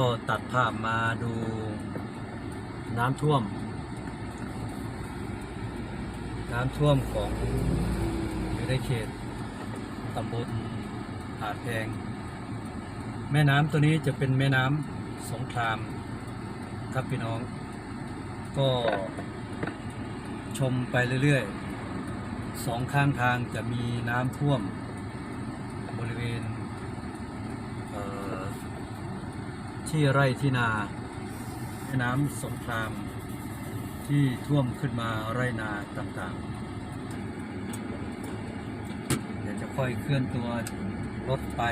ก็ตัดภาพมาดูน้ำท่วม น้ำท่วมของอยู่ในเขตตำบลหาดแพง แม่น้ำตัวนี้จะเป็นแม่น้ำสงครามครับพี่น้อง ก็ชมไปเรื่อยๆสองข้างทางจะมีน้ำท่วม บริเวณเอ่อ ที่ไร่ที่นาแม่น้ำสงครามที่ท่วมขึ้นมาไร่นาต่างๆ เดี๋ยวจะค่อยเคลื่อนตัวรถไป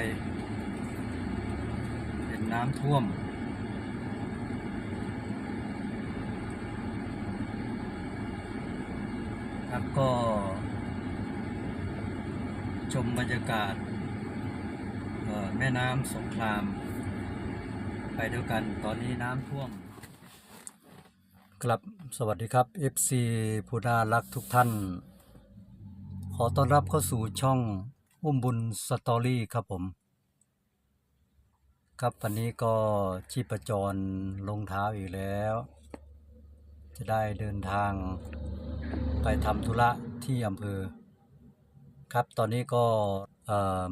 เป็นน้ำท่วม ครับก็ ชมบรรยากาศแม่น้ำสงคราม ไปด้วยกันตอนนี้น้ำท่วม ครับสวัสดีครับ FC ผู้น่ารักทุกท่าน ขอต้อนรับเข้าสู่ช่องอุ้มบุญสตอรี่ครับผม ครับวันนี้ก็ชีพจรลงเท้าอีกแล้ว จะได้เดินทางไปทำธุระที่อำเภอ ครับตอนนี้ก็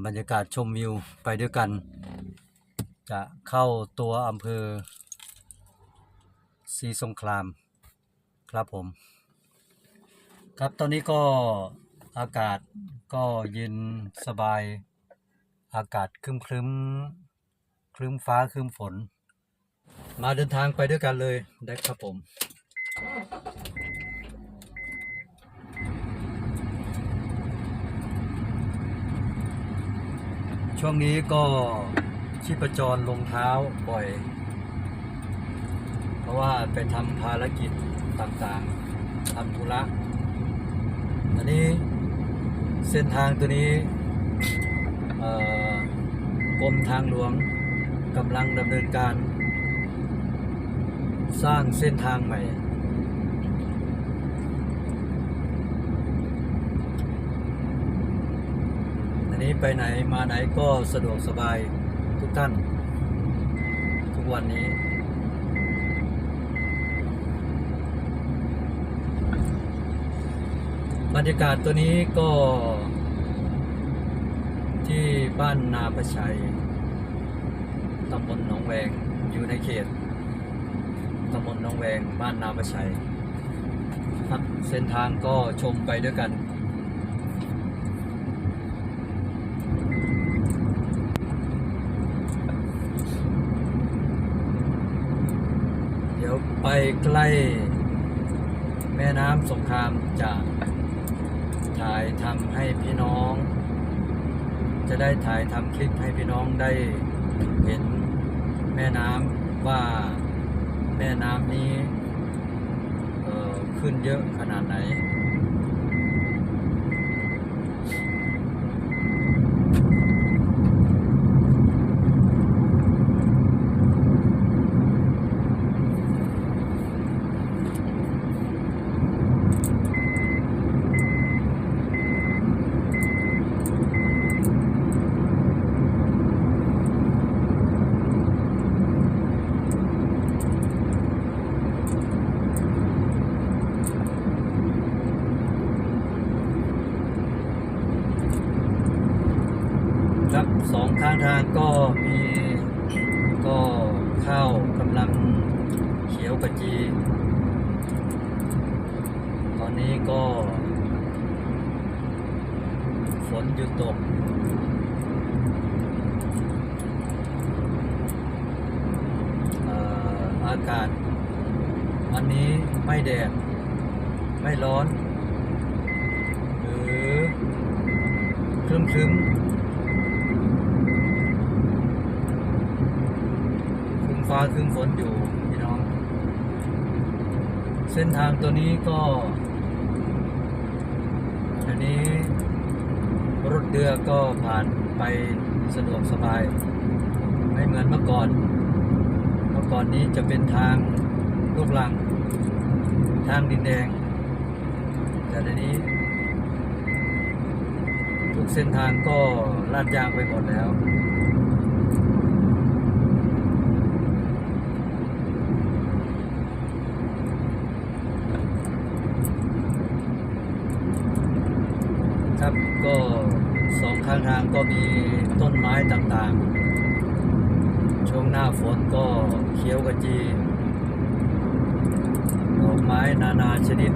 บรรยากาศชมวิวไปด้วยกัน จะเข้าตัวอำเภอศรีสงครามครับผม ครับตอนนี้ก็อากาศก็เย็นสบาย อากาศครึ้มครึ้มๆครึ้มฟ้าครึ้มฝน มาเดินทางไปด้วยกันเลยได้ครับผมช่วงนี้ก็ ชีพจรลงเท้าบ่อย เพราะว่าไปทำภารกิจต่างๆทำธุระอันนี้เส้นทางตัวนี้กรมทางหลวงกำลังดำเนินการ สร้างเส้นทางใหม่ อันนี้ไปไหนมาไหนก็สะดวกสบาย ทุกท่าน ทุกวันนี้ บรรยากาศตัวนี้ก็ ที่บ้านนาประชัยตำบลหนองแวงอยู่ในเขตตำบลหนองแวงบ้านนาประชัยครับเส้นทางก็ชมไปด้วยกัน เดี๋ยว ไปใกล้ แม่น้ำสงครามจะถ่ายทำให้พี่น้อง จะได้ถ่ายทำคลิปให้พี่น้องได้เห็นแม่น้ำว่าแม่น้ำนี้เออขึ้นเยอะขนาดไหน ครับ สองข้างทางก็มีก็ข้าวกำลังเขียวกระจี ตอนนี้ก็ ฝนหยุดตกอ่ออากาศวันนี้ไม่แดด ไม่ร้อน หรือครึ้มครึ้มๆครึ้มฟ้าครึ้มฝ นอยู่พี่น้อง เส้นทางตัวนี้ก็ อันนี้รถเรือก็ผ่านไปสะดวกสบาย ไม่เหมือนเมื่อก่อน เมื่อก่อนนี้จะเป็นทางลูกลัง ทางดินแดง แต่เดี๋ยวนี้ ทุกเส้นทางก็ลาดยางไปหมดแล้ว ข้า งทางก็มีต้นไม้ต่างๆ ช่วงหน้าฝนก็เขียวกระจีดอกไม้นานาชนิด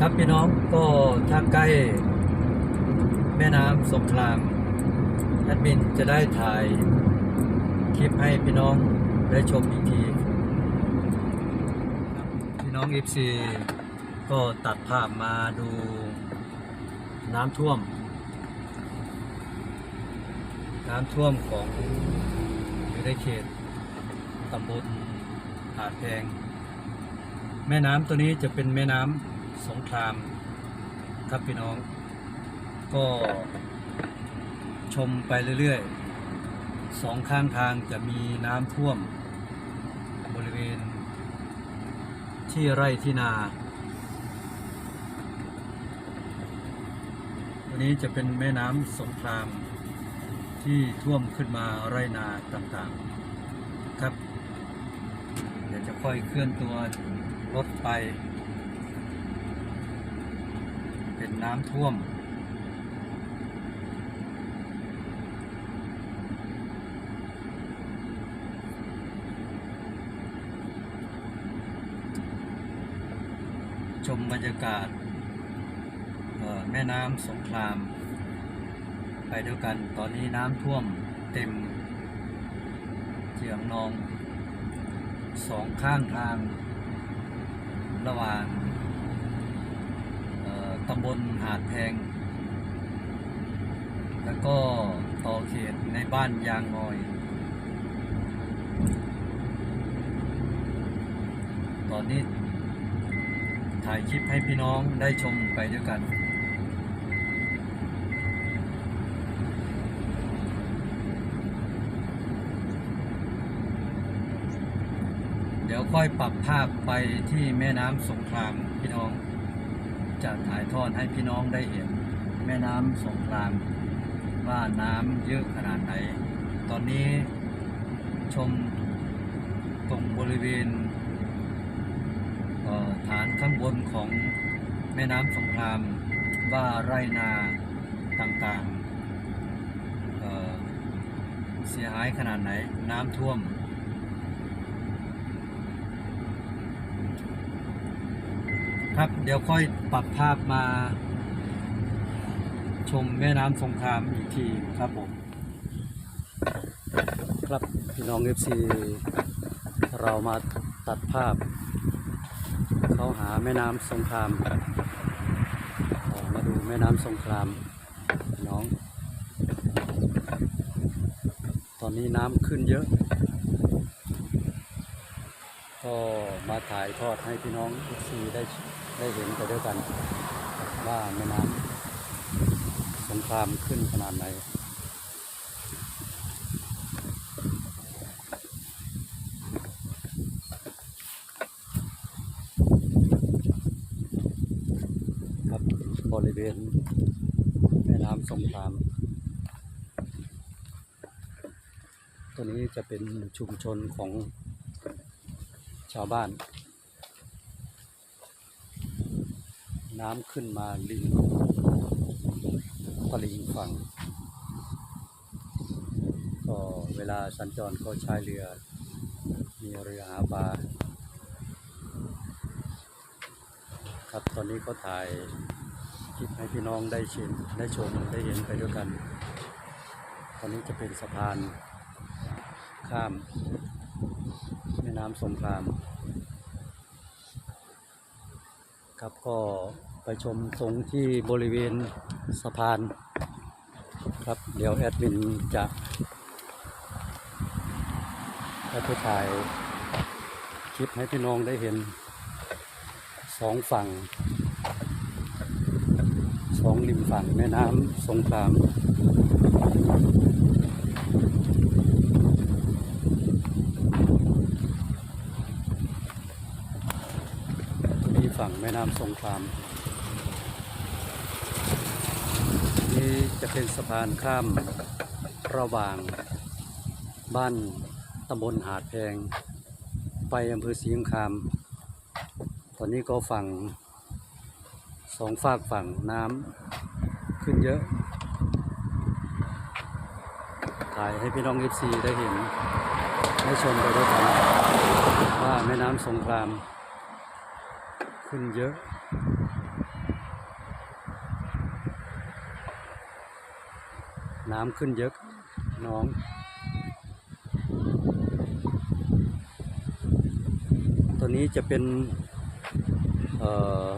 ครับพี่น้องก็ถ้าใกล้แม่น้ำสงครามแอดมินจะได้ถ่ายคลิปให้พี่น้องได้ชมอีกที พี่น้องอีฟซีก็ตัดภาพมาดูน้ำท่วม น้ำท่วมของอยู่ในเขตตำบลหาดแพง แม่น้ำตัวนี้จะเป็นแม่น้ำสงครามครับพี่น้อง ก็ชมไปเรื่อยๆสองข้างทางจะมีน้ำท่วม บริเวณ ที่ไร่ที่นา วันนี้จะเป็นแม่น้ำสงครามที่ท่วมขึ้นมาไร่นาต่างๆ ครับ เดี๋ยวจะค่อยเคลื่อนตัวรถไป เป็นน้ำท่วม ช มบรรยากาศแม่น้ำสงคราม ไปเดียวกันตอนนี้น้ำท่วมเต็มเจียงนองสองข้างทางระหว่างตำบลหาดแพง แล้วก็ต่อเขตในบ้านยางงอย ตอนนี้ ถ่ายคลิปให้พี่น้องได้ชมไปด้วยกัน เดี๋ยวค่อยปรับภาพไปที่แม่น้ำสงครามพี่น้อง จะถ่ายทอดให้พี่น้องได้เห็น แม่น้ำสงคราม ว่าน้ำเยอะขนาดไหน ตอนนี้ชมตรงบริเวณ ฐานข้างบนของแม่น้ำสงครามว่าไรนาต่างๆเเสียหายขนาดไหนน้ำท่วม ครับเดี๋ยวค่อยปรับภาพมา ชมแม่น้ำสงครามอีกทีครับผม ครับพี่น้องเอฟซีเรามาตัดภาพ เขาหาแม่น้ำสงครามออกมาดูแม่น้ำสงครามน้อง ตอนนี้น้ำขึ้นเยอะ ก็มาถ่ายทอดให้พี่น้องทุกซีได้ได้เห็นไปด้วยกัน ว่าแม่น้ำสงครามขึ้นขนาดไหน ครับบริเว ณแม่น้ำสงคราม ตัวนี้จะเป็นชุมชนของชาวบ้าน น้ำขึ้นมาลิงตลิงฝั่ง ก็เวลาสัญจรก็ใช้เรือ มีเรือหาปลาครับ ตอนนี้ก็ถ่าย คลิปให้พี่น้องได้เชินได้ชมได้เห็นไปด้วยกัน ตอนนี้จะเป็นสะพาน ข้าม แม่น้ำสงคราม ครับก็ไปชมตรงที่บริเวณสะพาน ครับเดี๋ยวแอดมินจะจะไปถ่ายคลิปให้พี่น้องได้เห็นสองฝั่ง ริมฝั่งแม่น้ำสงครามมีฝั่งแม่น้ำสงคราม นี่จะเป็นสะพานข้ามระหว่างบ้านตำบลหาดแพง ไปอำเภอศรีสงคราม ตอนนี้ก็ฝั่งสองฝากฝั่งน้ำ ขึ้นเยอะ ถ่ายให้พี่น้องเอฟซีได้เห็น ได้ชมไปด้วยกันว่าแม่น้ำสงคราม ขึ้นเยอะน้ำขึ้นเยอะน้อง ตัวนี้จะเป็น เอ่อ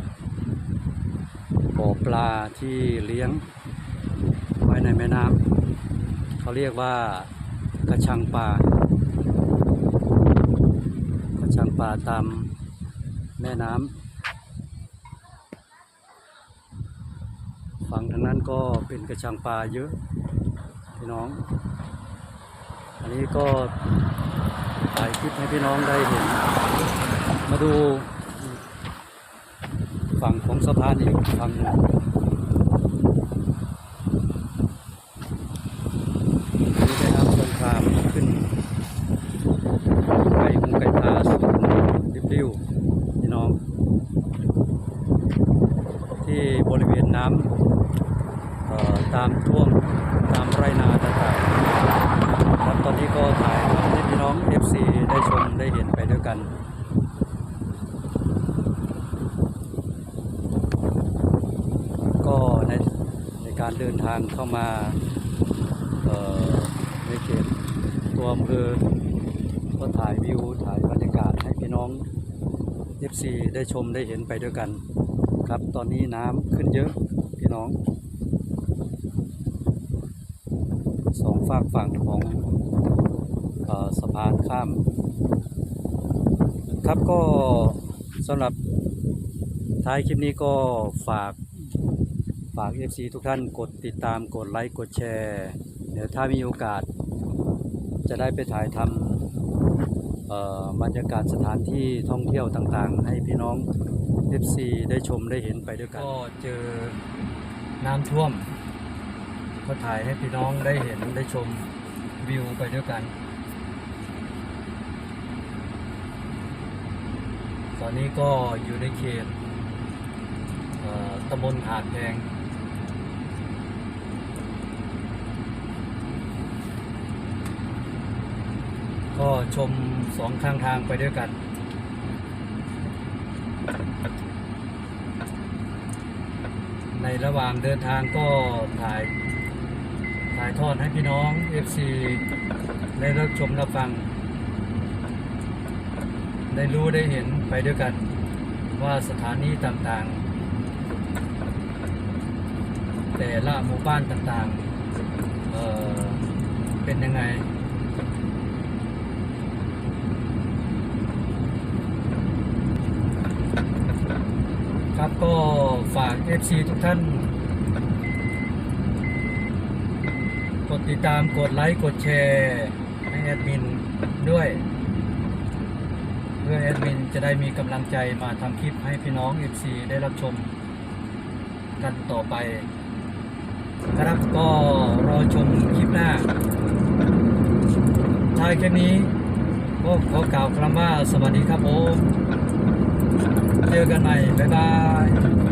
บ่อปลาที่เลี้ยงไว้ในแม่น้ำเขาเรียกว่ากระชังปลากระชังปลาตามแม่น้ำฝั่งทางนั้นก็เป็นกระชังปลาเยอะพี่น้อง อันนี้ก็ถ่ายคลิปให้พี่น้องได้เห็น มาดู ฝั่งของสะพานอีกฝั่งหนึ่งนี่ได้น้ำสงครามขึ้นไก่หูไก่ตาสูงริบริ้วพี่น้องที่บริเวณน้ำเอ่อตามท่วมตามไรนาต่างๆครับตอนนี้ก็ถ่ายให้พี่น้อง FC ได้ชมได้เห็นไปด้วยกัน ก็ในในการเดิน ทางเข้ามาในเขตตัวอำเภอก็ถ่ายวิวถ่ายบรรยากาศให้พี่น้อง FC ได้ชมได้เห็นไปด้วยกัน ครับตอนนี้น้ำขึ้นเยอะพี่น้องสองฝากฝั่งของออสะพานข้าม ครับก็สำหรับท้ายคลิปนี้ก็ฝาก ฝาก FC ทุกท่านกดติดตามกดไลค์กดแชร์ เดี๋ยวถ้ามีโอกาส จะได้ไปถ่ายทำบรรยากาศสถานที่ท่องเที่ยวต่างๆ ให้พี่น้อง FC ได้ชมได้เห็นไปด้วยกัน ก็เจอน้ำท่วม ก็ถ่ายให้พี่น้องได้เห็นได้ชมวิวไปด้วยกัน ตอนนี้ก็อยู่ในเขตตำบลหาดแพง ก็ชมสองข้างทางไปด้วยกันในระหว่างเดินทางก็ถ่ายถ่ายทอดให้พี่น้อง FC ได้รับชมรับฟัง ได้รู้ได้เห็นไปด้วยกันว่าสถานีต่างๆ แต่ละหมู่บ้านต่างๆเเป็นยังไง ครับก็ฝาก FC ทุกท่าน กดติดตามกดไลค์กดแชร์ให้แอดมินด้วย เพื่อแอดมินจะได้มีกำลังใจมาทำคลิปให้พี่น้อง FC ได้รับชมกันต่อไป ครับก็รอชมคลิปหน้าท้ายแค่นี้ก็ขอกล่าวคำว่าสวัสดีครับผม เจอกันใหม่บ๊ายบาย